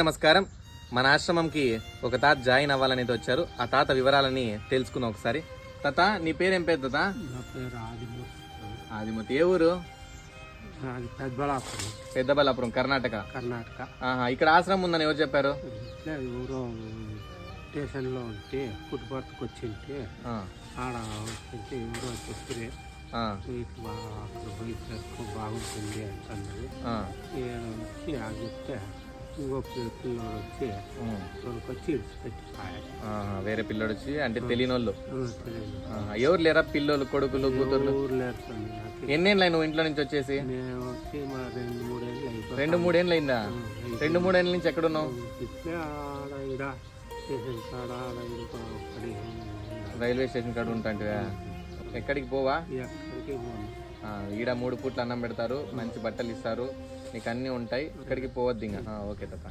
నమస్కారం. మన ఆశ్రమంకి ఒక తాత జాయిన్ అవ్వాలని అయితే వచ్చారు. ఆ తాత వివరాలని తెలుసుకుందాం ఒకసారి. తాత నీ పేరేం పేరు తాత? ఆదిమూర్తి. ఆదిమతి ఏ ఊరు? అది పెద్దబళాపురం. పెద్దబల్లాపురం కర్ణాటక. కర్ణాటక. ఆహా ఇక్కడ ఆశ్రమం ఉందని ఎవరు చెప్పారు? స్టేషన్లో ఉంటే ఫుట్పాత్కి వచ్చింటే ఆడ వచ్చి ఎవరో బాగుంటుంది అంటున్నది చెప్తే పిల్లోడు వచ్చి వేరే పిల్లోడు వచ్చి అంటే తెలియని వాళ్ళు ఎవరు లేరా పిల్లోలు కొడుకులు కూతుర్లు? ఎన్నేళ్ళు నువ్వు ఇంట్లో నుంచి వచ్చేసి? రెండు మూడేళ్ళు అయిందా రెండు మూడేళ్ళ నుంచి ఎక్కడున్నావు? రైల్వే స్టేషన్ కాడ ఉంటాంటివా? ఎక్కడికి పోవా? ఈడ మూడు పూట్లు అన్నం పెడతారు మంచి బట్టలు ఇస్తారు నీకు అన్నీ ఉంటాయి. ఇక్కడికి పోవద్దు ఇంకా. ఓకే తప్ప